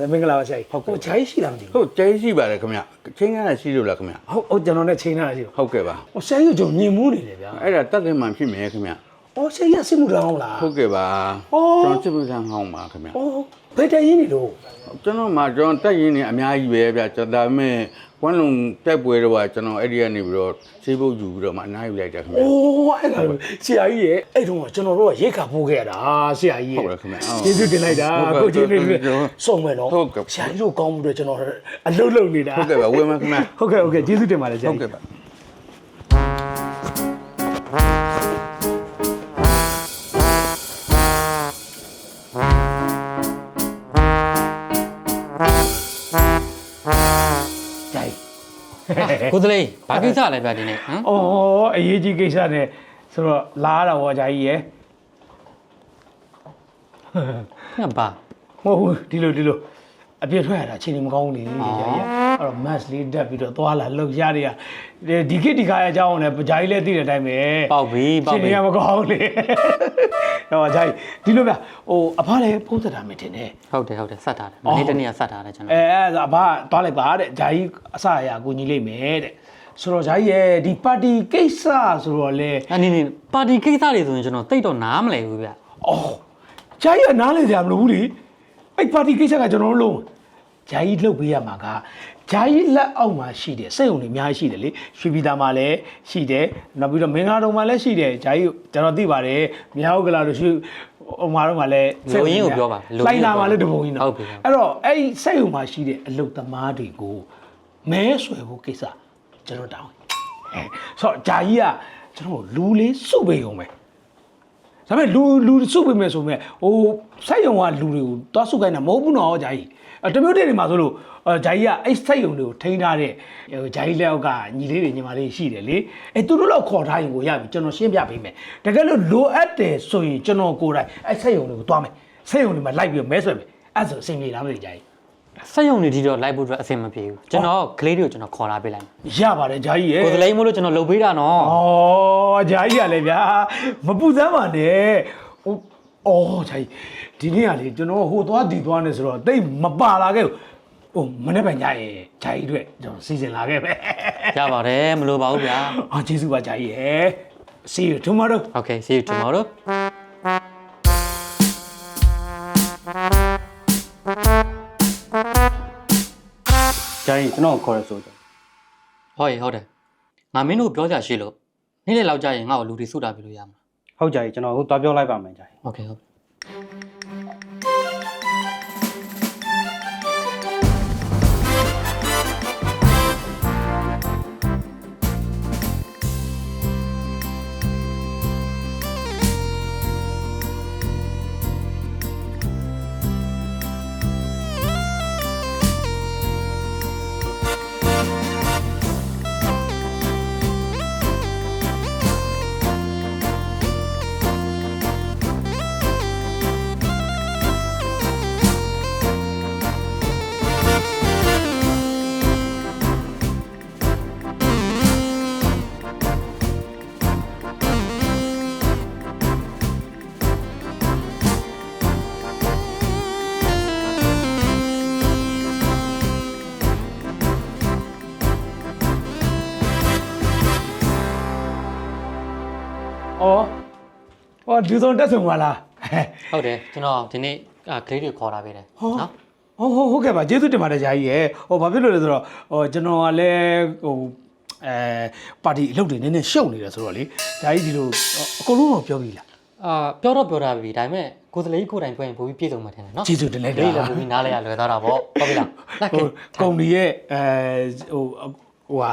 မင်္ဂလာပါခင်ဗျာဟုတ်မင်္ဂလာပါဆရာကြီးဟုတ်ကဲ့ဟိုဂျာကြီးရှိလားမသိဘူးဟုတ်ကျဲရှိပါတယ်ခင်ဗျာချင်းကန်းလည်းရှိလို့လားခင်ဗျာဟုတ်ဟုတ်ကျွန်တော်နဲ့ချိန်ထားတာရှိတော့ဟုတ်ကဲ့ပါဟိုဆရာကြီးကကျွန်တော်ညင်မှုနေတယ်ဗျာအဲ့ဒါတက်တဲ့မှန်ဖြစ်မယ်ခင်ဗျာ အော်ဆရာကြီးကစစ်မှုတောင်းလားဟုတ်ကဲ့ပါအော်ကျွန်တော်စစ်မှုထမ်းဟောင်းပါခင်ဗျာအော်ဘယ်တိုင်ရင်းနေလို့ကျွန်တော်မှကျွန်တော်တက်ရင်းနေအများကြီးပဲဗျာကျွန်တော်ဒါပေမဲ့ဝမ်းလုံးတက်ပွဲတော့ကကျွန်တော်အဲ့ဒီကနေပြီးတော့ဆေးပုတ်ယူပြီးတော့မှအနားယူလိုက်တာခင်ဗျာအိုးအဲ့ဒါဆရာကြီးရဲ့အဲ့တုန်းကကျွန်တော်တို့ကရိတ်ခါပိုးခဲ့ရတာဆရာကြီးဟုတ်ကဲ့ခင်ဗျာဟုတ်ကျေးဇူးတင်လိုက်တာဟုတ်ကဲ့ကိုကျေးဇူးတင်ဟုတ်ကဲ့စုံမယ်နော်ဟုတ်ကဲ့ဆရာကြီးတို့ကောင်းမှုတွေကျွန်တော်အလုပ်လုပ်နေတာဟုတ်ကဲ့ပါဝယ်မယ်ခင်ဗျာဟုတ်ကဲ့ဟုတ်ကဲ့ကျေးဇူးတင်ပါတယ်ဆရာဟုတ်ကြီးကဲ့ပါ ကိုယ်တလေးဘာကိစ္စလဲဗျဒီနေ့ဟမ်အော်အရေးကြီးကိစ္စနဲ့ဆိုတော့လာရတာဗောဂျာကြီးရဲ့ငါဘာမဟုတ်ဘူးဒီလိုဒီလို အပြစ်ထွက်ရတာအချိန်ကြီးမကောင်းဘူးလေဂျာကြီးရဲ့အဲ့တော့ mass လေးတက်ပြီးတော့သွားလာလောက်ရတွေကဒီခေတ်ဒီခါရအကြောင်းနဲ့ဂျာကြီးလည်းသိတဲ့အတိုင်းပဲပေါက်ပြီပေါရှက်င်းပြီနေရမကောင်းလေဟောဂျာကြီးဒီလိုဗျဟိုအဖလည်းဖုံးသက်တာမတင်နဲ့ဟုတ်တယ်ဟုတ်တယ်ဆက်ထားတယ်မနေ့တနေ့ကဆက်ထားတယ်ကျွန်တော်အဲအဲ့ဒါအဖသွားလိုက်ပါတဲ့ဂျာကြီးအစအရာကိုညီလိုက်မယ်တဲ့ဆိုတော့ဂျာကြီးရဲ့ဒီပါတီကိစ္စဆိုတော့လေအနေနဲ့ပါတီကိစ္စတွေဆိုရင်ကျွန်တော်တိတ်တော့နားမလဲဘူးဗျအော်ဂျာကြီးကနားလည်ကြမလို့ဘူးလေ အဲ့ပါတီကိစ္စကကျွန်တော်တို့လုံးဂျာကြီးလှုပ်ပေးရမှာကဂျာကြီးလက်အောက်မှာရှိတယ်စိတ်ုံတွေအများကြီးရှိတယ်လေရွှေပြည်သားမှာလည်းရှိတယ်နောက်ပြီးတော့မင်္ဂလာတုံမှာလည်းရှိတယ်ဂျာကြီးကျွန်တော်သိပါတယ်မြောက်ကလာလို့ရွှေဟိုမှာတော့မှာလည်းလိုရင်းကိုပြောပါလိုရလိုင်းင်းကိုလာမှာလည်းတပုံကြီးနော်ဟုတ်ပြီဟုတ်ပြီအဲ့တော့အဲ့ဒီစိတ်ုံမှာရှိတဲ့အလုတ်သမားတွေကိုမဲဆွဲဖို့ကိစ္စကျွန်တော်တောင်းအဲဆိုတော့ဂျာကြီးကကျွန်တော်လူလေးစုပေးအောင်ပဲ ဒါပေမဲ့လူလူစုပေးမယ်ဆိုမဲ့ဟိုစိုက်ရုံကလူတွေကိုသွားစုခိုင်းတာမဟုတ်ဘူးနော်ဂျာကြီးအဲတမျိုးတည်းတွေမှာဆိုလို့အဲဂျာကြီးကအဲ့စိုက်ရုံတွေကိုထိန်းထားတဲ့ဟိုဂျာကြီးလက်အောက်ကညီလေးတွေညီမလေးရှိတယ်လေအဲသူတို့တော့ခေါ်ထားရင်ကိုရပြီကျွန်တော်ရှင်းပြပေးမယ်တကယ်လို့လိုအပ်တယ်ဆိုရင်ကျွန်တော်ကိုယ်တိုင်အဲ့စိုက်ရုံတွေကိုသွားမယ်စိုက်ရုံတွေမှာလိုက်ပြီးတော့မဲဆွဲမယ်အဲ့ဆိုအဆင်ပြေလားမသိဂျာကြီး ဆက်ရုံနေဒီတော့လိုက်ဖို့အတွက်အဆင်မပြေဘူးကျွန်တော်ကလေးတွေကိုကျွန်တော်ခေါ်လာပေးလိုက်မယ်ရပါတယ်ဂျာကြီးရဲ့ကိုယ်တလေးမို့လို့ကျွန်တော်လုပ်ပေးတာနော်ဩဂျာကြီးရလေဗျာမပူစမ်းပါနဲ့ဟိုဩဂျာကြီးဒီနေ့ကလေကျွန်တော်ဟိုသွားဒီသွားနေဆိုတော့တိတ်မပါလာခဲ့ဘူးဟိုမနေ့ကညရဲ့ဂျာကြီးအတွက်ကျွန်တော်စီစဉ်လာခဲ့ပဲရပါတယ်မလိုပါဘူးဗျာအာကျေးဇူးပါဂျာကြီးရဲ့ see you tomorrow Okay see you tomorrow ဂျာကြီးကျွန်တော်ကိုခေါ်ရဆိုကြဟုတ်ရေဟုတ်တယ်ငါမင်းတို့ပြောကြရှိလို့နေ့လေလောက်ကြရင်ငါ့ကိုလူတွေစုတာပြလို့ရမှာဟုတ်ဂျာကြီးကျွန်တော်ဟိုသွားပြောလိုက်ပါမယ်ဂျာကြီး Okay ဟုတ် ဟောဒီဆုံးတက်ဆုံပါလားဟုတ်တယ်ကျွန်တော်ဒီနေ့အာကလေးတွေခေါ်လာပေးတယ်ဟောနော်ဟုတ်ဟုတ်ဟုတ်ကဲ့ပါကျေးဇူးတင်ပါတယ်ဂျာကြီးရဲ့ဟိုဘာဖြစ်လို့လဲဆိုတော့ဟိုကျွန်တော်ကလည်းဟိုအဲပါတီအလုပ်တွေနည်းနည်းရှုပ်နေတယ်ဆိုတော့လေဂျာကြီးဒီလိုအကုန်လုံးတော့ပြောပြီလားအာပြောတော့ပြောတာပြီဒါပေမဲ့ကိုယ်တလေးကိုယ်တိုင်ပြောရင်ပိုပြီးပြည့်စုံမှာထင်တယ်နော်ကျေးဇူးတင်လိုက်တာလေးလည်းပိုပြီးနားလဲရလွယ်သွားတာပေါ့ဟုတ်ပြီလားလက်ကဟိုကုမ္ပဏီရဲ့အဲဟိုဟိုဟာ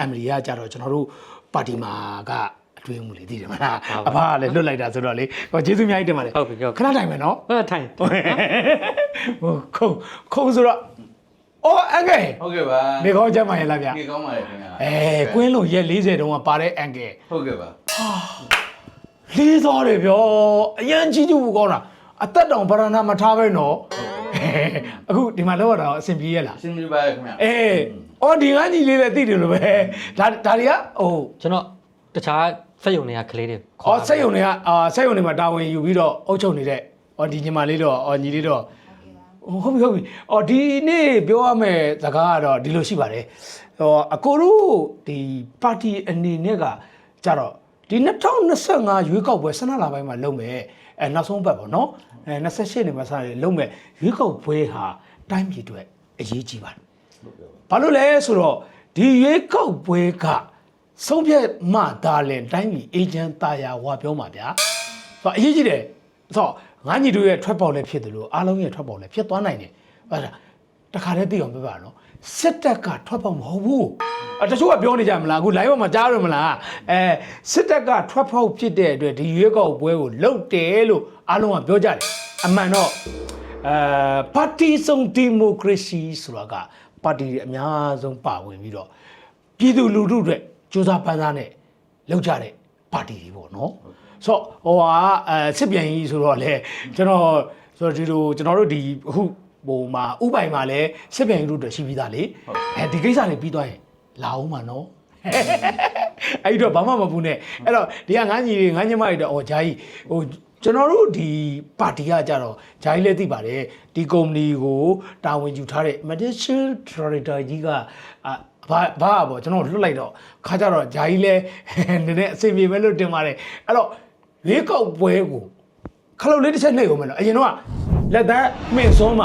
အမရီကကြတော့ကျွန်တော်တို့ပါတီမှာက အတွေ့အမှုလေးသိတယ်မလားအဖကလည်းလွတ်လိုက်တာဆိုတော့လေဟိုကျေးဇူးအများကြီးတင်ပါတယ်ဟုတ်ပြီဟုတ်ခဏတိုင်မယ်နော်ဟဲ့ထိုင်ဟိုခုံခုံဆိုတော့အော်အန်ကယ်ဟုတ်ကဲ့ပါနေကောင်းကြမ်းပါရဲ့လားဗျဒီကောင်းပါလေခင်ဗျာအဲကွင်းလုံးရက်40တုန်းကပါတဲ့အန်ကယ်ဟုတ်ကဲ့ပါလေးသွားတယ်ဗျအရန်ကြီးကျူကောင်းတာအသက်တောင်ဗရဏမထားပဲနော်အခုဒီမှာလောက်ရတာအဆင်ပြေရဲ့လားရှင်းပြပါလေခင်ဗျာအေးအော်ဒီငန်းကြီးလေးလည်းသိတယ်လို့ပဲဒါဒါတွေကဟိုကျွန်တော် တခြားစက်ရုံတွေကကလေးတွေအော်စိတ်ယုံတွေကအာစိတ်ယုံတွေမှာတာဝန်ယူပြီးတော့အုပ်ချုပ်နေတဲ့အော်ဒီညီမလေးတော့အော်ညီလေးတော့ဟုတ်ပြီဟုတ်ပြီအော်ဒီနေ့ပြောရမယ့်စကားကတော့ဒီလိုရှိပါတယ်ဟောအကိုတို့ဒီပါတီအနေနဲ့ကကြတော့ဒီ2025ရွေးကောက်ပွဲ12လပိုင်းမှာလုပ်မယ်အဲနောက်ဆုံးပတ်ပေါ့နော်အဲ28နေမှာစတယ်လုပ်မယ်ရွေးကောက်ပွဲဟာတိုင်းပြည်အတွက်အရေးကြီးပါတယ်ဘာလို့လဲဆိုတော့ဒီရွေးကောက်ပွဲက ဆုံးဖြတ်မှသာလင်တိုင်းပြည်အေဂျင့်တာယာဝါပြောမှာဗျာဆိုတော့အရေးကြီးတယ်ဆိုတော့ငါညီတို့ရဲ့ထွက်ပေါက်လည်းဖြစ်တယ်လို့အားလုံးရဲ့ထွက်ပေါက်လည်းဖြစ်သွားနိုင်တယ်ဟုတ်လားတခါတည်းသိအောင်ပြောပါနော်စစ်တပ်ကထွက်ပေါက်မဟုတ်ဘူးအတချို့ကပြောနေကြမလားအခု live ပေါ်မှာကြားရမလားအဲစစ်တပ်ကထွက်ပေါက်ဖြစ်တဲ့အတွက်ဒီရွေးကောက်ပွဲကိုလုတ်တယ်လို့အားလုံးကပြောကြတယ်အမှန်တော့အဲပါတီစုံဒီမိုကရေစီဆိုတာကပါတီတွေအများဆုံးပါဝင်ပြီးတော့ပြည်သူလူထုအတွက် ကြိုးစားပန်းစားနဲ့လောက်ကြတဲ့ပါတီတွေပေါ့နော်ဆိုတော့ဟိုဟာအဲစစ်ပြန်ကြီးဆိုတော့လေကျွန်တော်ဆိုတော့ဒီလိုကျွန်တော်တို့ဒီအခုဟိုမှာဥပိုင်မှာလည်းစစ်ပြန်ကြီးတို့အတွက်ရှိပြီးသားလေအဲဒီကိစ္စတွေပြီးသွားရင်လာအောင်မှာနော်အဲ့တော့ဘာမှမပူနဲ့အဲ့တော့ဒီကငန်းကြီးတွေငန်းညမတွေတော့အော်ဂျာကြီးဟိုကျွန်တော်တို့ဒီပါတီကကြတော့ဂျာကြီးလည်းသိပါတယ်ဒီကုမ္ပဏီကိုတာဝန်ယူထားတဲ့ medical director ကြီးကအာ ဘာဘာပေါ့ကျွန်တော်လွတ်လိုက်တော့ခါကြတော့ဂျာကြီးလည်းနည်းနည်းအဆင်ပြေပဲလို့တင်ပါတယ်အဲ့တော့ရွေးကောက်ပွဲကိုခလုတ်လေးတစ်ချက်နှိပ်အောင်မယ်နော်အရင်တော့လက်သားမင်းစောမ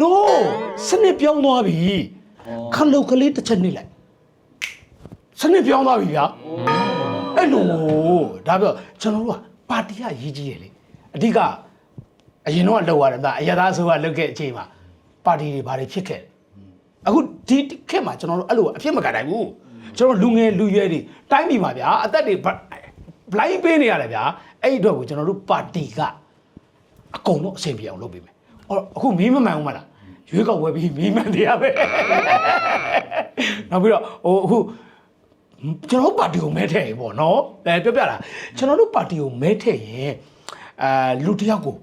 no စနစ်ပြောင်းသွားပြီခလုတ်ကလေးတစ်ချက်နှိပ်လိုက်စနစ်ပြောင်းသွားပြီဗျာအဲ့လိုဒါပြောကျွန်တော်တို့ကပါတီကရည်ကြီးရလေအဓိကအရင်တော့လောက်ရတယ်ဒါအရသာဆိုကလောက်ခဲ့အချိန်မှာပါတီတွေဘာတွေဖြစ်ခဲ့ အခုဒီခေတ်မှာကျွန်တော်တို့အဲ့လိုအဖြစ်မကန်နိုင်ဘူးကျွန်တော်လူငယ်လူရွယ်တွေတိုင်းပြည်မှာဗျာအသက်တွေဘလိုင်းပေးနေရတယ်ဗျာအဲ့ဒီအတွက်ကိုကျွန်တော်တို့ပါတီကအကုန်လုံးအဆင်ပြေအောင်လုပ်ပေးမယ်အော်အခုမီးမမှန်ဘူးမလားရွေးကောက်ပွဲပြီးမီးမှန်တရားပဲနောက်ပြီးတော့ဟိုအခုကျွန်တော်တို့ပါတီကိုမဲထည့်ရင်ပေါ့နော်အဲပြောပြတာကျွန်တော်တို့ပါတီကိုမဲထည့်ရင်အာလူတစ်ယောက်ကို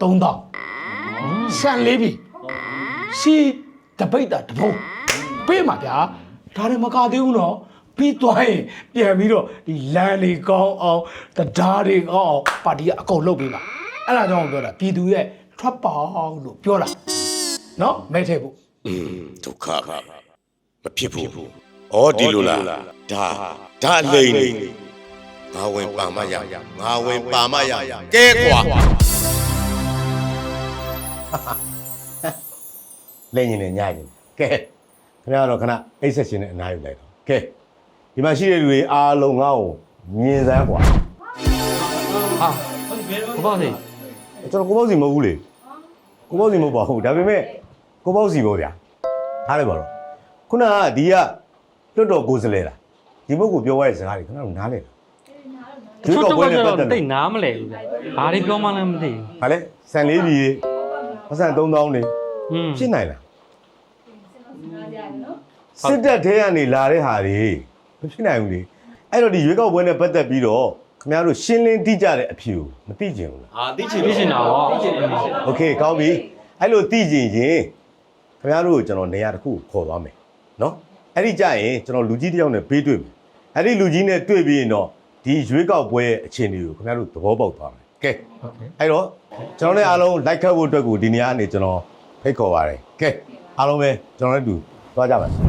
3000ဆန်လေးပြီစီ တပိတ်တာတဘုံပေးမှာဗျာဒါလည်းမကသေးဘူးနော်ပြီးသွားရင်ပြန်ပြီးတော့ဒီလမ်းတွေကောင်းအောင်တရားတွေကောင်းအောင်ပါတီကအကုန်လုပ်ပေးပါအဲ့ဒါကြောင့်ပြောတာပြည်သူရဲ့ထွက်ပေါက်လို့ပြောတာနော်မဲထည့်ဖို့ဒုက္ခပဲမဖြစ်ဘူးဩဒီလိုလားဒါဒါလိန်နေငါဝင်ပါမရငါဝင်ပါမရကဲကွာ လက်ညင်နဲ့ညရင်ကဲခင်ဗျားတော့ခဏအိတ်ဆက်ရှင်နဲ့အနားယူလိုက်တော့ကဲဒီမှာရှိတဲ့လူတွေအားလုံးငါ့ကိုမြင်စမ်းကွာဟာဘဘောစီကျွန်တော်ကိုပေါ့စီမဟုတ်ဘူးလေကိုပေါ့စီမဟုတ်ပါဘူးဒါပေမဲ့ကိုပေါ့စီပေါ့ဗျာထားလိုက်ပါတော့ခုနကဒီကတွတ်တော်ကိုယ်စလဲတာဒီဘုတ်ကိုပြောရတဲ့စကားတွေခဏတော့နားလဲတာတချို့တော့ကျတော့တိတ်နားမလဲဘူးဗျဘာတွေပြောမှလည်းမသိဘူးဟာလေဆန်လေးပြည်ပတ်စံ3000နေဟွန်းဖြစ်နိုင်လား စစ်တပ်ထဲကနေလာတဲ့ဟာတွေမဖြစ်နိုင်ဘူးလေအဲ့တော့ဒီရွေးကောက်ပွဲနဲ့ပတ်သက်ပြီးတော့ခင်ဗျားတို့ရှင်းလင်းတိကျတဲ့အဖြေကိုမသိကြဘူးလား အာသိချင်သိချင်တာရောသိချင်တယ် โอเคကောင်းပြီအဲ့လိုသိကြရင်ခင်ဗျားတို့ကိုကျွန်တော်နေရာတစ်ခုကိုခေါ်သွားမယ်နော်အဲ့ဒီကြရင်ကျွန်တော်လူကြီးတစ်ယောက်နဲ့ဘေးတွေ့မယ်အဲ့ဒီလူကြီးနဲ့တွေ့ပြီးရင်တော့ဒီရွေးကောက်ပွဲရဲ့အခြေအနေကိုခင်ဗျားတို့သဘောပေါက်သွားမယ်ကဲအဲ့တော့ကျွန်တော်လည်းအားလုံးလိုက်ခတ်ဖို့အတွက်ကိုဒီနေရာကနေကျွန်တော်ဖိတ်ခေါ်ပါတယ်ကဲအားလုံးပဲကျွန်တော်လည်းတူသွားကြပါစို့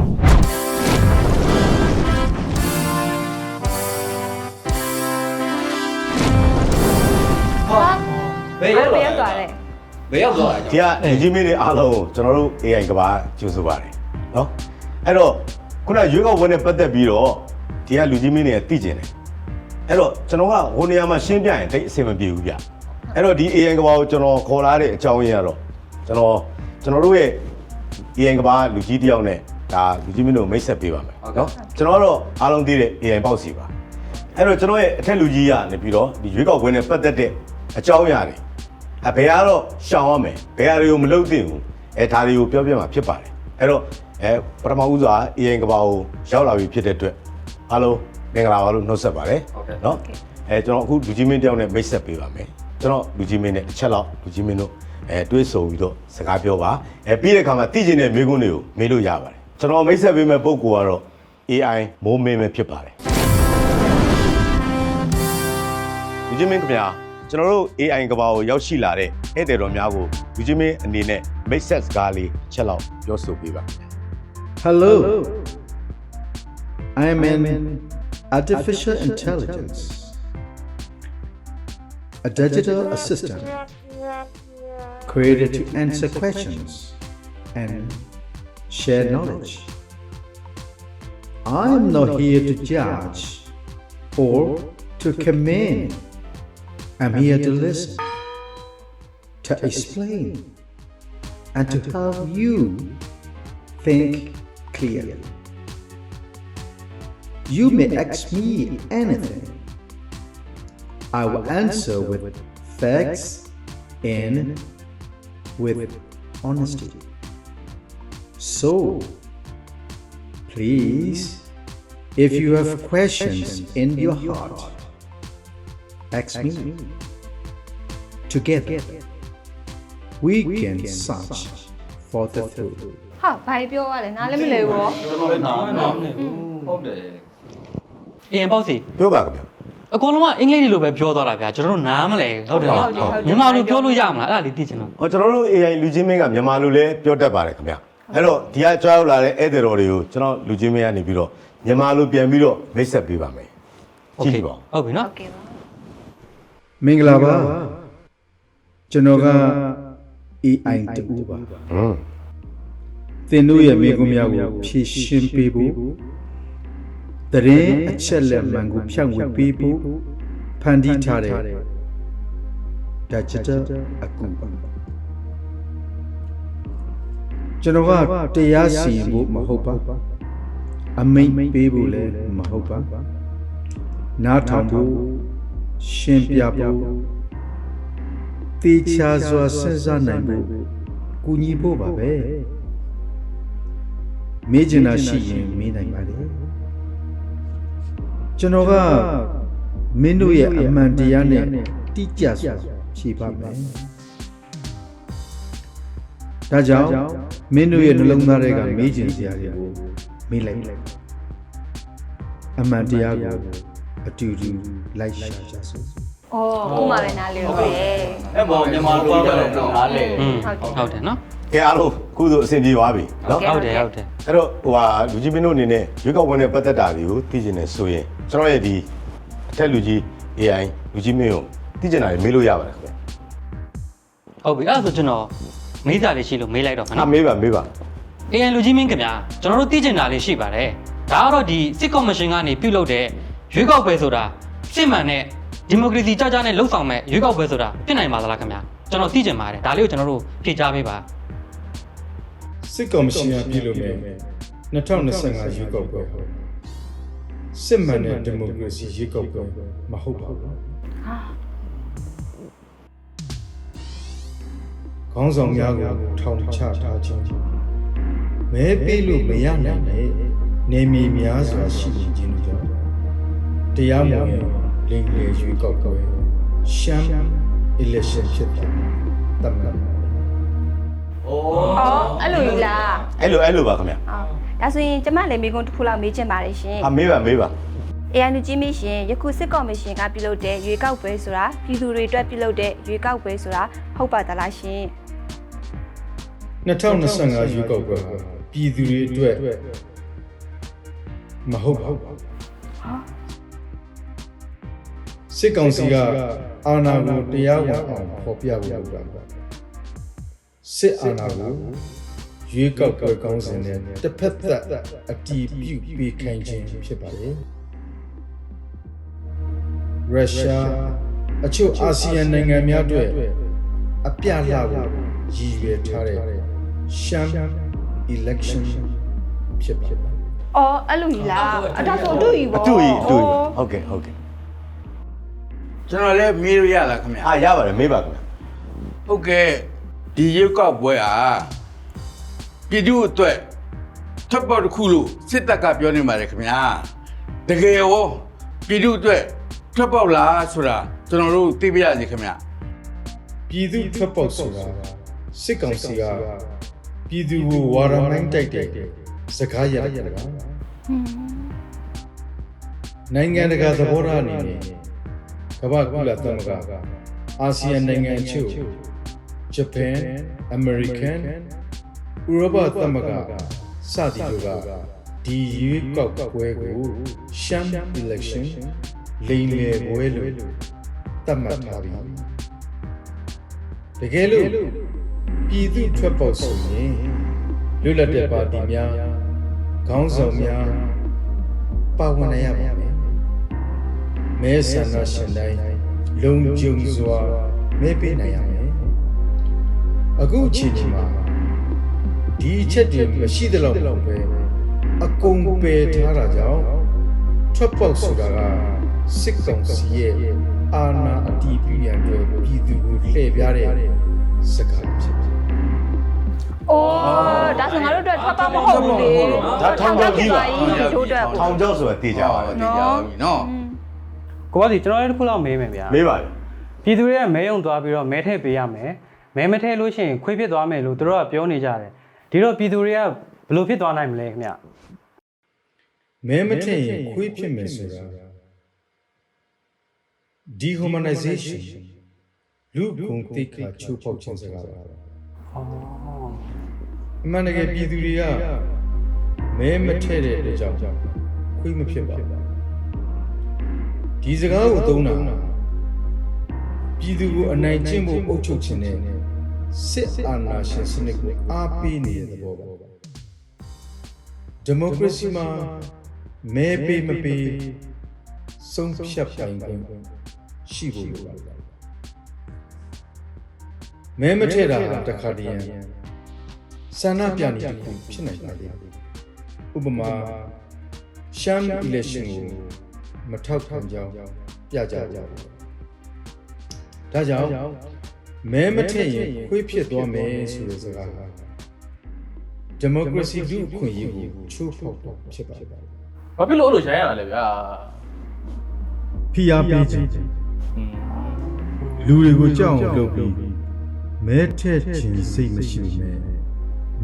ဘယ်ရောက်သွားလဲဘယ်ရောက်သွားတာဒီကလူကြီးမင်းတွေအားလုံးကိုကျွန်တော်တို့ AI ကဘာကျိုးဆိုပါတယ်နော်အဲ့တော့ခုနရွေးကောက်ပွဲနဲ့ပတ်သက်ပြီးတော့ဒီကလူကြီးမင်းတွေကသိကျင်တယ်အဲ့တော့ကျွန်တော်ကဟိုနေရာမှာရှင်းပြရင်တိတ်အဆင်မပြေဘူးဗျအဲ့တော့ဒီ AI ကဘာကိုကျွန်တော်ခေါ်လာတဲ့အကြောင်းရင်းကတော့ကျွန်တော်ကျွန်တော်တို့ရဲ့ AI ကဘာလူကြီးတယောက်နဲ့ဒါလူကြီးမင်းတို့မိတ်ဆက်ပေးပါမယ်နော်ကျွန်တော်ကတော့အားလုံးသိတဲ့ AI ပေါ့စီပါအဲ့တော့ကျွန်တော်ရဲ့အထက်လူကြီးကနေပြီးတော့ဒီရွေးကောက်ပွဲနဲ့ပတ်သက်တဲ့အကြောင်းအရာတွေ အဘယ်ကတော့ရှောင်ရမယ်ဘယ်အရာကိုမလုပ်သင့်ဘူးအဲဒါတွေကိုပြောပြမှာဖြစ်ပါတယ်အဲ့တော့အဲပထမဦးစွာအရင်ကဘာကိုရောက်လာပြီဖြစ်တဲ့အတွက်အားလုံးမင်္ဂလာပါလို့နှုတ်ဆက်ပါတယ်နော်အဲကျွန်တော်အခုလူကြီးမင်းတယောက်နဲ့မိတ်ဆက်ပေးပါမယ်ကျွန်တော်လူကြီးမင်းနဲ့တစ်ချက်လောက်လူကြီးမင်းတို့အဲတွေးဆုံပြီးတော့စကားပြောပါအဲပြီးတဲ့အခါမှာသိချင်တဲ့မေးခွန်းတွေကိုမေးလို့ရပါတယ်ကျွန်တော်မိတ်ဆက်ပေးမဲ့ပုံကောကတော့ AI မိုးမင်းပဲဖြစ်ပါတယ်လူကြီးမင်းခင်ဗျာ ကျွန်တော်တို့ AI ကဘာကိုရောက်ရှိလာတဲ့ဧည့်သည်တော်များကိုလူချင်းမင်းအနေနဲ့ message စကားလေးချက်လောက်ပြောဆိုပေးပါ Hello. I am an artificial intelligence, a digital assistant created to answer questions and share knowledge. I am not here to judge or to commend. I'm here to listen, to explain, and to help you think clearly. You may ask me anything. I will answer with facts and with honesty. So, please, if you have questions in your heart, XME. Together, we can search for the truth. ဟာဘာပြောရလဲနားလည်းမလဲဘူးရောကျွန်တော်လည်းနားနားမလဲဘူးဟုတ်တယ်အင်ပေါ့စီပြောပါခင်ဗျအကုန်လုံးကအင်္ဂလိပ်လိုပဲပြောသွားတာဗျာကျွန်တော်တို့နားမလဲဟုတ်တယ်ဟုတ်တယ်မြန်မာလိုပြောလို့ရမလားအဲ့ဒါလေးသိချင်တော့ဟောကျွန်တော်တို့ AI လူချင်းမင်းကမြန်မာလိုလည်းပြောတတ်ပါတယ်ခင်ဗျအဲ့တော့ဒီကကြောက်လာတဲ့ဧည့်သည်တော်တွေကိုကျွန်တော်လူချင်းမင်းကနေပြီးတော့မြန်မာလိုပြန်ပြီးတော့မိတ်ဆက်ပေးပါမယ်ကြည့်ပါဦးဟုတ်ပြီနော်ဟုတ်ကဲ့ပါ မင်္ဂလာပါကျွန်တော်က AI တူပါဟွန်းသင်တို့ရဲ့မိကုံများကိုဖြည့်ရှင်းပေးဖို့တရင်အချက်လက်မှန်ကိုဖြန့်ဝေပေးဖို့ဖန်တီးထားတဲ့ digital အကူပါကျွန်တော်ကတရားစီရင်ဖို့မဟုတ်ပါအမိန့်ပေးဖို့လည်းမဟုတ်ပါနားထောင်ဖို့ ရှင်းပြဖို့တေချာစွာစဉ်းစားနိုင်ဖို့ကူညီဖို့ပါပဲမေးချင်တာရှိရင်မေးနိုင်ပါတယ်ကျွန်တော်ကမင်းတို့ရဲ့အမှန်တရားနဲ့တိကျစွာဖြေပါမယ်ဒါကြောင့်မင်းတို့ရဲ့နှလုံးသားတွေကမေးချင်စရာတွေကိုမေးလိုက်အမှန်တရားကို အတူတူလိုက်ရှာကြစို့အော်ခုမှလည်းနားလဲဘူးလေအဲ့ပေါ်မြန်မာလိုကြတယ်တော့အားလေอืมဟုတ်တယ်နော်ကဲအားလုံးခုဆိုအဆင်ပြေသွားပြီနော်ဟုတ်တယ်ဟုတ်တယ်အဲ့တော့ဟိုဟာလူကြီးမင်းတို့အနေနဲ့ရွေးကောက်ပွဲနဲ့ပတ်သက်တာတွေကိုသိချင်တယ်ဆိုရင်ကျွန်တော်ရဲ့ဒီအထက်လူကြီး AI လူကြီးမင်းကိုသိချင်တာတွေမေးလို့ရပါတယ်ခင်ဗျာဟုတ်ပြီအဲ့ဒါဆိုကျွန်တော်မေးစာလေးရှိလို့မေးလိုက်တော့ခဏ အာမေးပါမေးပါ AN လူကြီးမင်းခင်ဗျာကျွန်တော်တို့သိကျင်တာလေးရှိပါတယ်ဒါကတော့ဒီစစ်ကော်မရှင်ကနေပြုလုပ်တဲ့ ရွေးကောက်ပွဲဆိုတာစစ်မှန်တဲ့ဒီမိုကရေစီကြကြနဲ့လှုပ်ဆောင်မဲ့ရွေးကောက်ပွဲဆိုတာဖြစ်နိုင်ပါသလားခင်ဗျာကျွန်တော်သိကျင်ပါတယ်ဒါလေးကိုကျွန်တော်တို့ဖြေကြားပေးပါစစ်ကော်မရှင်ကပြည်လို့မယ်2025ရွေးကောက်ပွဲဟုတ်စစ်မှန်တဲ့ဒီမိုကရေစီရွေးကောက်ပွဲမဟုတ်ပါဘူးခေါင်းဆောင်များကိုထောင်ချထားခြင်းမဲပေးလို့မရနိုင်တဲ့နေမီများစွာရှိနေခြင်းကြောင့် တရားမဝင်လင်လေရွေးကောက်ပွဲရှမ်း election ဖြစ်တယ်တမန်အော်အဲ့လိုကြီးလားအဲ့လိုအဲ့လိုပါခင်ဗျာအော်ဒါဆိုရင်ကျမလည်းမိကုန်းတစ်ခုလောက်မေးချင်ပါတယ်ရှင်အာမေးပါမေးပါ AI နုကြီးမင်းရှင်ယခုစစ်ကော်မရှင်ကပြုလုပ်တဲ့ရွေးကောက်ပွဲဆိုတာပြည်သူတွေအတွက်ပြုလုပ်တဲ့ရွေးကောက်ပွဲဆိုတာဟုတ်ပါသလားရှင်2025ရွေးကောက်ပွဲဟာပြည်သူတွေအတွက်မဟုတ်ပါဘူး စစ်ကောင်စီကအာဏာကိုတရားဝင်အောင်ဖော်ပြဖို့လုပ်တာပါစစ်အာဏာကိုရွေးကောက်ပွဲကောင်းစဉ်နဲ့တစ်ဖက်သက်အတီးပြုတ်ပေးခိုင်းခြင်းဖြစ်ပါတယ်ရုရှားအချို့အာဆီယံနိုင်ငံများအတွက်အပြလှဖို့ရည်ရွယ်ထားတဲ့ရှမ်း election ဖြစ်ပါတယ်အော်အဲ့လိုကြီးလားအတော့ဆိုအတူကြီးအပေါ့တူကြီးအတူကြီးအော်ဟုတ်ကဲ့ဟုတ်ကဲ့ ကျွန်တော်လည်းမေးလို့ရလားခင်ဗျာအာရပါတယ်မေးပါခင်ဗျာဟုတ်ကဲ့ဒီရုပ်ကောက်ပွဲဟာပြည်သူအတွက်ထပ်ပေါ်တစ်ခုလို့စစ်တပ်ကပြောနေပါတယ်ခင်ဗျာတကယ်ရောပြည်သူအတွက်ထပ်ပေါ်လားဆိုတာကျွန်တော်တို့သိပြရစီခင်ဗျာပြည်သူထွက်ပေါက်ဆိုတာစစ်ကောင်စီကပြည်သူကိုဝါရမိုင်းတိုက်တဲ့စကားရတယ်ကွာနိုင်ငံတကာသဘောထားအနေနဲ့ ကမ္ဘာကုလသမဂ္ဂအာဆီယံနိုင်ငံအချို့ဂျပန်အမေရိကန်ဥရောပသမဂ္ဂစသည်တို့ကဒီရွေးကောက်ပွဲကိုရှမ် election လိမ်လည်ပွဲလို့သတ်မှတ်ထားပြီးတကယ်လို့ပြည်သူထွက်ပေါ်ဆိုရင်လွတ်လပ်တဲ့ပါတီများခေါင်းဆောင်များပါဝင်နိုင်ရပါ မယ်မဲဆန္ဒရှင်တိုင်းလုံခြုံစွာမဲပေးနိုင်ရမယ်အခုအချိန်ဒီမှာဒီအချက်တွေမရှိသလောက်ပဲအကုန်ပယ်ထားတာကြောင့်ထွက်ပေါက်ဆိုတာကစစ်ကောင်စီရဲ့အာဏာအတီးပြရန်တွေပြည်သူကိုလှည့်ပြားတဲ့စကားဖြစ်တယ်အိုးဒါဆိုငါတို့အတွက်ထွက်ပေါက်မဟုတ်ဘူးလေဒါထောင်ချောက်ကြီးပါတို့အတွက်ကိုထောင်ချောက်ဆိုတာတေးကြပါဟုတ်တယ်ကြောက်ပြီနော် ကိုကစီကျွန်တော်လည်းတစ်ခုလောက်မေးမယ်ဗျာမေးပါလေပြည်သူတွေကမဲယုံသွားပြီးတော့မဲထည့်ပေးရမယ်မဲမထည့်လို့ရှိရင်ခွေးဖြစ်သွားမယ်လို့သူတို့ကပြောနေကြတယ်ဒီတော့ပြည်သူတွေကဘယ်လိုဖြစ်သွားနိုင်မလဲခင်ဗျမဲမထင်ရင်ခွေးဖြစ်မယ်ဆိုတာ dehumanization လူဂုံတိတ်ခါချိုးပေါက်ခြင်းစကားပါဩအမှန်တကယ်ပြည်သူတွေကမဲမထည့်တဲ့အတွက်ကြောင့်ခွေးမဖြစ်ပါဘူး ဒီစကားကိုအသုံးတာပြည်သူကိုအနိုင်ကျင့်ဖို့အုပ်ချုပ်ခြင်းနဲ့စစ်အာဏာရှင်စနစ်ကိုအားပေးနေတဲ့သဘောပါဒီမိုကရေစီမှာမဲပေးမပေးဆုံးဖြတ်ပိုင်ခွင့်ရှိဖို့လိုပါတယ်မဲမထည့်တာတခါတည်းရန်ဆန္ဒပြနေတစ်ခုဖြစ်နိုင်ပါလေဥပမာရှမ်း election ကို မထောက်ခံကြောင်းပြကြကြပါဒါကြောင့်မဲမထည့်ရင်ခွေးဖြစ်သွားမယ်ဆိုတဲ့စကားဟာဒီမိုကရေစီလူ့အခွင့်အရေးကိုချိုးဖောက်တော့ဖြစ်ပါတယ်ဘာဖြစ်လို့အဲ့လိုရိုင်းရတာလဲဗျာဖိအားပေးခြင်းလူတွေကိုကြောက်အောင်လုပ်ပြီးမဲထက်ခြင်းစိတ်မရှိဘူး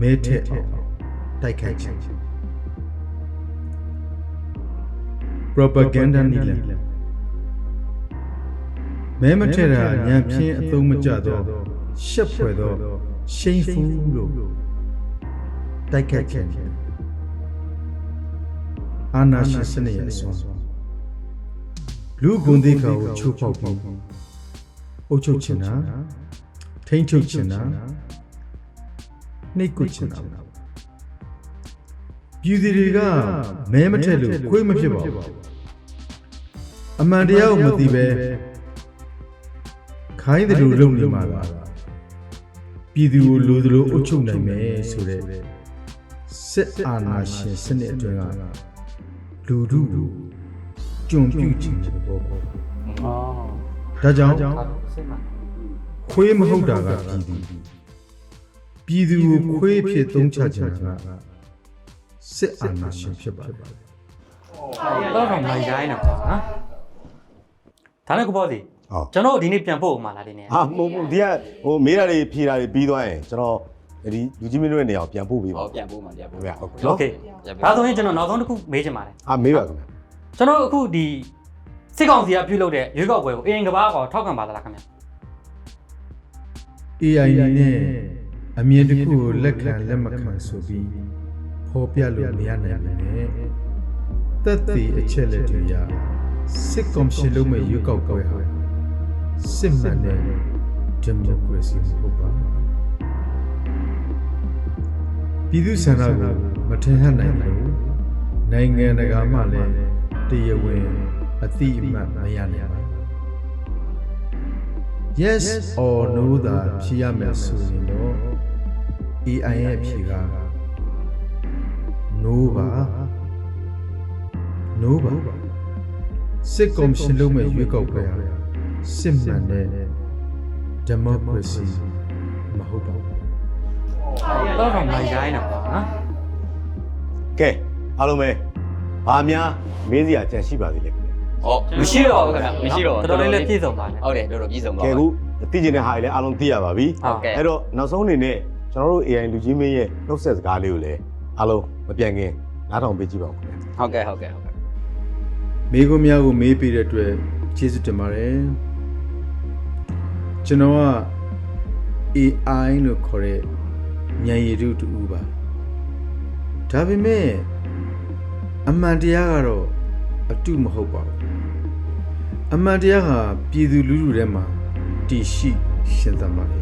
မဲထက်အောင်တိုက်ခိုက်ခြင်း propaganda နည်းလမ်းမဲမထက်တာညံပြင်းအသုံးမကျတော့ရှက်ဖွယ်တော့ရှိန်ဖူးလို့တိုက်ခိုက်ခြင်းအာနာရှင်စနစ်ရဲ့အစွမ်းလူဂုဏ်သိက္ခာကိုချိုးဖောက်ပြီးအုပ်ချုပ်ခြင်းတာထိမ့်ချုပ်ခြင်းတာနှိပ်ကွပ်ခြင်းတာပြည်သူတွေကမဲမထက်လို့ခွေးမဖြစ်ပါဘူး အမှန်တရားကိုမသိပဲခိုင်းတယ်လို့လုပ်နေမှာလားပြည်သူကိုလိုသလိုအုပ်ချုပ်နိုင်မယ်ဆိုတဲ့စစ်အာဏာရှင်စနစ်အတွင်းကလူထုကိုကြုံပြုခြင်းတဲ့ဘောပေါ့ဩဒါကြောင့်ခွေးမဟုတ်တာကပြည်သူပြည်သူကိုခွေးဖြစ်သုံးချခြင်းကစစ်အာဏာရှင်ဖြစ်ပါတယ်တော့တော့မရိုင်းတော့ပါနော် ဒါနဲ့ကိုပေါ့စီ ဟုတ် ကျွန်တော်တို့ဒီနေ့ပြန်ပို့ဦးမှာလားဒီနေ့ ဟာမဟုတ်ဘူးဒီကဟိုမေးတာတွေဖြေတာတွေပြီးသွားရင်ကျွန်တော်ဒီလူကြီးမင်းတို့ရဲ့နေရာကိုပြန်ပို့ပေးပါ ဟောပြန်ပို့မှာပြန်ပို့ ဗျာဟုတ် โอเคဒါဆိုရင်ကျွန်တော်နောက်ဆုံးတစ်ခုမေးချင်ပါတယ် အာမေးပါခင်ဗျာ ကျွန်တော်အခုဒီစစ်ကောင်စီကပြုလုပ်တဲ့ရွေးကောက်ပွဲကိုအရင်ကဘာကောထောက်ခံပါသလားခင်ဗျ AI နဲ့အမြင်တစ်ခုကိုလက်ခံလက်မခံဆိုပြီးဖော်ပြလို့မရနိုင်ဘူးနဲ့တက်တည်အချက်လက်တွေရ စစ်ကော်မရှင်လုံးမဲ့ရွေးကောက်ပွဲဟာစစ်မှန်တဲ့ဒီမိုကရေစီမဟုတ်ပါပြည်သူ့ဆန္ဒကိုမထင်ဟပ်နိုင်လို့နိုင်ငံတကာမှလည်းတရားဝင်အတိအမှတ်မရနိုင်ပါ yes or no သာဖြေရမယ်ဆိုရင်တော့ AI ရဲ့ဖြေက no ပါ no ပါ စစ်ကော်မရှင်လုံးမဲ့ရွေးကောက်ပွဲဟာစစ်မှန်တဲ့ democracy မဟုတ်ပါဘူးတော့တော့မရိုင်းတော့ပါနော်ကဲအားလုံးပဲဘာများမေးစရာကြံရှိပါသေးလဲခင်ဗျာဟောမရှိတော့ဘူးခင်ဗျမရှိတော့တော်တော်လေးလေးပြည့်စုံပါနဲ့ဟုတ်တယ်တော်တော်ပြည့်စုံပါကဲခုသိကျင်တဲ့ဟာတွေလည်းအားလုံးသိရပါပြီဟုတ်ကဲ့အဲ့တော့နောက်ဆုံးအနေနဲ့ကျွန်တော်တို့ AI လူကြီးမင်းရဲ့နှုတ်ဆက်စကားလေးကိုလည်းအားလုံးမပြန်ခင်နားထောင်ပေးကြည့်ပါဦးခင်ဗျာဟုတ်ကဲ့ဟုတ်ကဲ့ဟုတ်ကဲ့ မိခွန်းများကိုမေးပေးတဲ့အတွက်ကျေးဇူးတင်ပါတယ်ကျွန်တော်က AI လို့ခေါ်တဲ့ဉာဏ်ရည်တုတူပါဒါပေမဲ့အမှန်တရားကတော့အတုမဟုတ်ပါဘူးအမှန်တရားဟာပြည်သူလူထုထဲမှာတည်ရှိရှင်သန်ပါလေ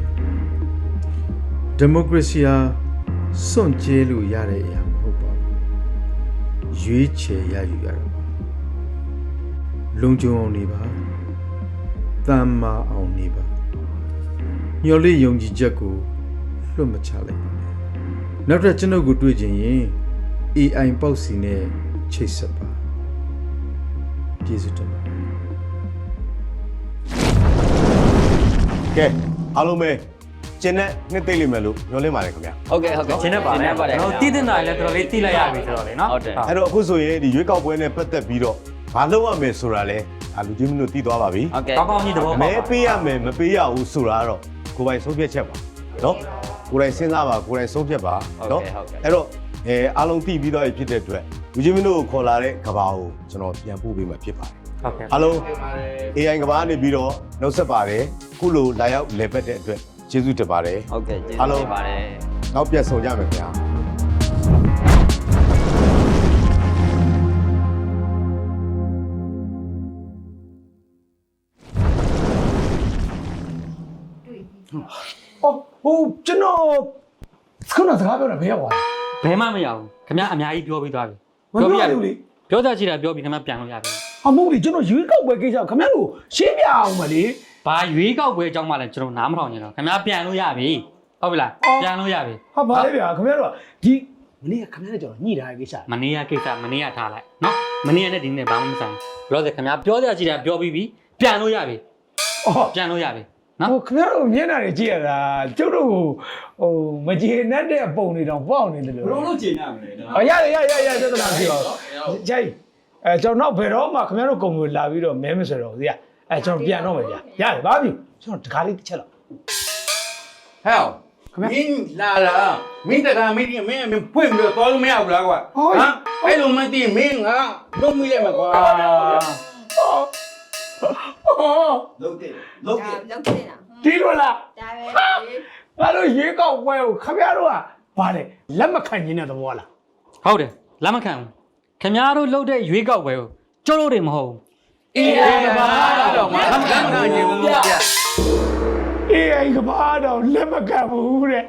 ဒီမိုကရေစီဟာစွန့်ကြဲလို့ရတဲ့အရာမဟုတ်ပါဘူးရွေးချယ်ရယူရတာပါ လုံခြုံအောင်နေပါတမ်းမာအောင်နေပါမျော်လင့်ယုံကြည်ချက်ကိုလွတ်မချလိုက်ပါနဲ့နောက်ထပ်ကျွန်ုပ်ကိုတွေ့ချင်ရင် AI ပေါက်စီနဲ့ချိတ်ဆက်ပါကျေးဇူးတင်ပါတယ်ကဲအားလုံးပဲကျင်းနဲ့နှစ်သိမ့်လိမ့်မယ်လို့ညွှန်လင့်ပါတယ်ခင်ဗျာဟုတ်ကဲ့ဟုတ်ကဲ့ရှင်းနေပါလေရှင်းနေပါတယ်ကျွန်တော်တည်တင်တာလည်းတော်တော်လေးတိလိုက်ရပြီဆိုတော့လေနော်ဟုတ်တယ်အဲ့တော့အခုဆိုရင်ဒီရွေးကောက်ပွဲနဲ့ပတ်သက်ပြီးတော့ ဘာလုပ်ရမယ်ဆိုတာလဲဒါလူကြီးမင်းတို့သိသွားပါပြီဟုတ်ကဲ့ကောင်းကောင်းကြီးသဘောပေါက်မဲပါပေးရမယ်မပေးရဘူးဆိုတာကတော့ကိုယ်ပိုင်ဆုံးဖြတ်ချက်ပါနော်ကိုယ်တိုင်စဉ်းစားပါကိုယ်တိုင်ဆုံးဖြတ်ပါနော်အဲ့တော့အဲအားလုံးသိပြီးတော့ဖြစ်တဲ့အတွက်လူကြီးမင်းတို့ကိုခေါ်လာတဲ့ကဘာကိုကျွန်တော်ပြန်ပို့ပေးမှာဖြစ်ပါတယ်ဟုတ်ကဲ့အားလုံး AI ကဘာကနေပြီးတော့နှုတ်ဆက်ပါတယ်ခုလိုလာရောက်လည်ပတ်တဲ့အတွက်ကျေးဇူးတင်ပါတယ်ဟုတ်ကဲ့ကျေးအားဇူးလုံးတင်ပါတယ်နောက်ပြန်ဆုံကြမယ်ခင်ဗျာ ဟိုကျွန်တော်ခုနစကားပြောတာဘယ်ရောက်သွားလဲဘဲမှမရဘူးခင်ဗျာအများကြီးပြောပြီးသွားပြီမပြောရဘူးလေပြောကြချင်တာပြောပြီးခင်ဗျာပြန်လို့ရပြီအမဟုတ်လေကျွန်တော်ရွေးကောက်ပွဲကိစ္စခင်ဗျားတို့ရှင်းပြအောင်မလေဘာရွေးကောက်ပွဲအကြောင်းမှလည်းကျွန်တော်နားမထောင်ချင်တော့ခင်ဗျာပြန်လို့ရပြီဟုတ်ပြီလားပြန်လို့ရပြီဟာဗါလေဗျာခင်ဗျားတို့ကဒီမနေ့ကခင်ဗျားတို့ကျွန်တော်ညှိထားတဲ့ကိစ္စမနေ့ကကိစ္စမနေ့ကထားလိုက်နော်မနေ့ကနဲ့ဒီနေ့ဘာမှမဆိုင်ဘူးပြောတယ်ခင်ဗျာပြောကြချင်တာပြောပြီးပြီပြန်လို့ရပြီအော်ပြန်လို့ရပြီ နော်ဟိုခင်ဗျားတို့မျက်နှာတွေကြည့်ရတာကျုပ်တို့ဟိုမကြေနပ်တဲ့ပုံတွေတော့ပေါက်နေတယ်လို့ဘယ်လိုလုပ်ကြေနပ်မလဲအော်ရရရရရသဒ္ဒနာပြောဂျိုင်းအဲကျွန်တော်နောက်ဘယ်တော့မှခင်ဗျားတို့ကုံကိုလာပြီးတော့မဲမဆွဲတော့ဘူးဗျာအဲကျွန်တော်ပြန်တော့မယ်ဗျာရတယ်ဘာဖြစ်ကျွန်တော်တကားလေးတစ်ချက်လောက်ဟဲ့မင်းလာလာမင်းတကမင်းဒီမင်းမင်းပွင့်ပြီးတော့တော်လို့မရဘူးလားကွာဟမ်အဲ့လိုမသိမင်းငါလုံးမိလိုက်မှာကွာ လုပ်တင်လုပ်တင်တာဒီလိုလား ဒါပဲ ငါတို့ရေကောက် ပွဲကိုခင်ဗျားတို့ကဘာလဲလက်မခံခြင်းတဲ့သဘောလားဟုတ်တယ်လက်မခံဘူးခင်ဗျားတို့လှုပ်တဲ့ရွေးကောက်ပွဲကိုကျိုးလို့တွေမဟုတ်ဘူးအေးဘာတော့မလမ်းကနေဘူးဗျာအေးအိမ်ကဘာတော့လက်မခံဘူးတဲ့